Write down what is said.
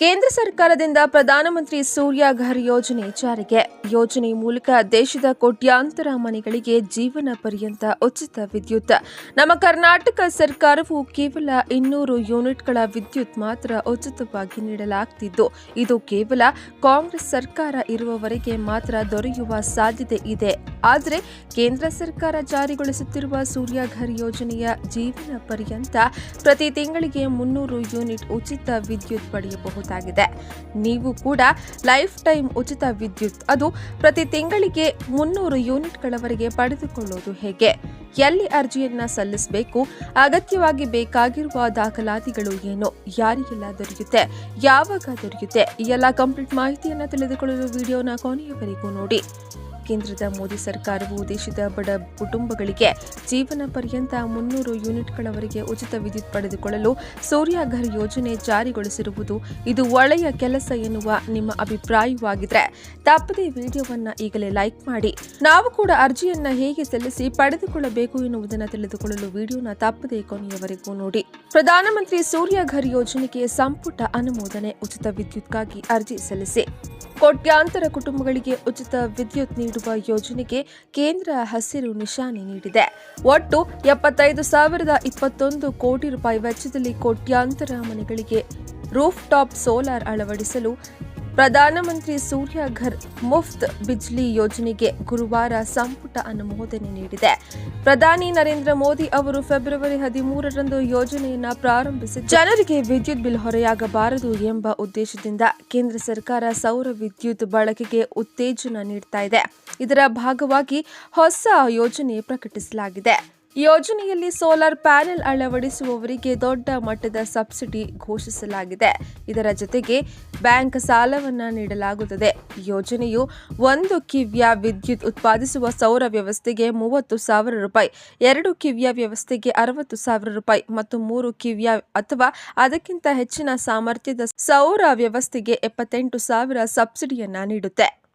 ಕೇಂದ್ರ ಸರ್ಕಾರದಿಂದ ಪ್ರಧಾನಮಂತ್ರಿ ಸೂರ್ಯ ಘರ್ ಯೋಜನೆ ಜಾರಿಗೆ. ಯೋಜನೆ ಮೂಲಕ ದೇಶದ ಕೋಟ್ಯಾಂತರ ಮನೆಗಳಿಗೆ ಜೀವನ ಪರ್ಯಂತ ಉಚಿತ ವಿದ್ಯುತ್. ನಮ್ಮ ಕರ್ನಾಟಕ ಸರ್ಕಾರವು ಕೇವಲ ಇನ್ನೂರು ಯೂನಿಟ್ಗಳ ವಿದ್ಯುತ್ ಮಾತ್ರ ಉಚಿತವಾಗಿ ನೀಡಲಾಗ್ತಿದ್ದು, ಇದು ಕೇವಲ ಕಾಂಗ್ರೆಸ್ ಸರ್ಕಾರ ಇರುವವರೆಗೆ ಮಾತ್ರ ದೊರೆಯುವ ಸಾಧ್ಯತೆ ಇದೆ. ಆದರೆ ಕೇಂದ್ರ ಸರ್ಕಾರ ಜಾರಿಗೊಳಿಸುತ್ತಿರುವ ಸೂರ್ಯ ಘರ್ ಯೋಜನೆಯ ಜೀವನ ಪರ್ಯಂತ ಪ್ರತಿ ತಿಂಗಳಿಗೆ ಮುನ್ನೂರು ಯೂನಿಟ್ ಉಚಿತ ವಿದ್ಯುತ್ ಪಡೆಯಬಹುದಾಗಿದೆ ನೀವು ಕೂಡ ಲೈಫ್ ಟೈಮ್ ಉಚಿತ ವಿದ್ಯುತ್, ಅದು ಪ್ರತಿ ತಿಂಗಳಿಗೆ ಮುನ್ನೂರು ಯೂನಿಟ್ಗಳವರೆಗೆ ಪಡೆದುಕೊಳ್ಳೋದು ಹೇಗೆ? ಎಲ್ಲಿ ಅರ್ಜಿಯನ್ನ ಸಲ್ಲಿಸಬೇಕು? ಅಗತ್ಯವಾಗಿ ಬೇಕಾಗಿರುವ ದಾಖಲಾತಿಗಳು ಏನು? ಯಾರಿಗೆಲ್ಲ ದೊರೆಯುತ್ತೆ? ಯಾವಾಗ ದೊರೆಯುತ್ತೆ? ಈ ಎಲ್ಲ ಕಂಪ್ಲೀಟ್ ಮಾಹಿತಿಯನ್ನು ತಿಳಿದುಕೊಳ್ಳಲು ವಿಡಿಯೋನ ಕೊನೆಯವರೆಗೂ ನೋಡಿ. ಕೇಂದ್ರದ ಮೋದಿ ಸರ್ಕಾರವು ದೇಶದ ಬಡ ಕುಟುಂಬಗಳಿಗೆ ಜೀವನ ಪರ್ಯಂತ ಮುನ್ನೂರು ಯೂನಿಟ್ಗಳವರೆಗೆ ಉಚಿತ ವಿದ್ಯುತ್ ಪಡೆದುಕೊಳ್ಳಲು ಸೂರ್ಯಾಘರ್ ಯೋಜನೆ ಜಾರಿಗೊಳಿಸಿರುವುದು ಇದು ಒಳ್ಳೆಯ ಕೆಲಸ ಎನ್ನುವ ನಿಮ್ಮ ಅಭಿಪ್ರಾಯವಾಗಿದ್ರೆ ತಪ್ಪದೇ ವಿಡಿಯೋವನ್ನು ಈಗಲೇ ಲೈಕ್ ಮಾಡಿ. ನಾವು ಕೂಡ ಅರ್ಜಿಯನ್ನ ಹೇಗೆ ಸಲ್ಲಿಸಿ ಪಡೆದುಕೊಳ್ಳಬೇಕು ಎನ್ನುವುದನ್ನು ತಿಳಿದುಕೊಳ್ಳಲು ವಿಡಿಯೋನ ತಪ್ಪದೇ ಕೊನೆಯವರೆಗೂ ನೋಡಿ. ಪ್ರಧಾನಮಂತ್ರಿ ಸೂರ್ಯಘರ್ ಯೋಜನೆಗೆ ಸಂಪುಟ ಅನುಮೋದನೆ ಉಚಿತ ವಿದ್ಯುತ್ಗಾಗಿ ಅರ್ಜಿ ಸಲ್ಲಿಸಿ. ಕೋಟ್ಯಾಂತರ ಕುಟುಂಬಗಳಿಗೆ ಉಚಿತ ವಿದ್ಯುತ್ ನೀಡುವ ಯೋಜನೆಗೆ ಕೇಂದ್ರ ಹಸಿರು ನಿಶಾನೆ ನೀಡಿದೆ. ಒಟ್ಟು ಎಪ್ಪತ್ತೈದು ಸಾವಿರದ ಇಪ್ಪತ್ತೊಂದು ಕೋಟಿ ರೂಪಾಯಿ ವೆಚ್ಚದಲ್ಲಿ ಕೋಟ್ಯಾಂತರ ಮನೆಗಳಿಗೆ ರೂಫ್ ಟಾಪ್ ಸೋಲಾರ್ ಅಳವಡಿಸಲು ಪ್ರಧಾನಮಂತ್ರಿ ಸೂರ್ಯ ಘರ್ ಮುಫ್ತ್ ಬಿಜ್ಲಿ ಯೋಜನೆಗೆ ಗುರುವಾರ ಸಂಪುಟ ಅನುಮೋದನೆ ನೀಡಿದೆ. ಪ್ರಧಾನಿ ನರೇಂದ್ರ ಮೋದಿ ಅವರು ಫೆಬ್ರವರಿ ಹದಿಮೂರರಂದು ಯೋಜನೆಯನ್ನು ಪ್ರಾರಂಭಿಸಿ ಜನರಿಗೆ ವಿದ್ಯುತ್ ಬಿಲ್ ಹೊರೆಯಾಗಬಾರದು ಎಂಬ ಉದ್ದೇಶದಿಂದ ಕೇಂದ್ರ ಸರ್ಕಾರ ಸೌರ ವಿದ್ಯುತ್ ಬಳಕೆಗೆ ಉತ್ತೇಜನ ನೀಡ್ತಾ ಇದೆ. ಇದರ ಭಾಗವಾಗಿ ಹೊಸ ಯೋಜನೆ ಪ್ರಕಟಿಸಲಾಗಿದೆ. ಯೋಜನೆಯಲ್ಲಿ ಸೋಲಾರ್ ಪ್ಯಾನೆಲ್ ಅಳವಡಿಸುವವರಿಗೆ ದೊಡ್ಡ ಮಟ್ಟದ ಸಬ್ಸಿಡಿ ಘೋಷಿಸಲಾಗಿದೆ. ಇದರ ಜೊತೆಗೆ ಬ್ಯಾಂಕ್ ಸಾಲವನ್ನ ನೀಡಲಾಗುತ್ತದೆ. ಯೋಜನೆಯು ಒಂದು ಕಿವ್ಯ ವಿದ್ಯುತ್ ಉತ್ಪಾದಿಸುವ ಸೌರ ವ್ಯವಸ್ಥೆಗೆ ಮೂವತ್ತು ಸಾವಿರ ರೂಪಾಯಿ, ಎರಡು ಕಿವ್ಯ ವ್ಯವಸ್ಥೆಗೆ ಅರವತ್ತು ಸಾವಿರ ರೂಪಾಯಿ ಮತ್ತು ಮೂರು ಕಿವ್ಯ ಅಥವಾ ಅದಕ್ಕಿಂತ ಹೆಚ್ಚಿನ ಸಾಮರ್ಥ್ಯದ ಸೌರ ವ್ಯವಸ್ಥೆಗೆ ಎಪ್ಪತ್ತೆಂಟು ಸಾವಿರ ಸಬ್ಸಿಡಿಯನ್ನ ನೀಡುತ್ತೆ.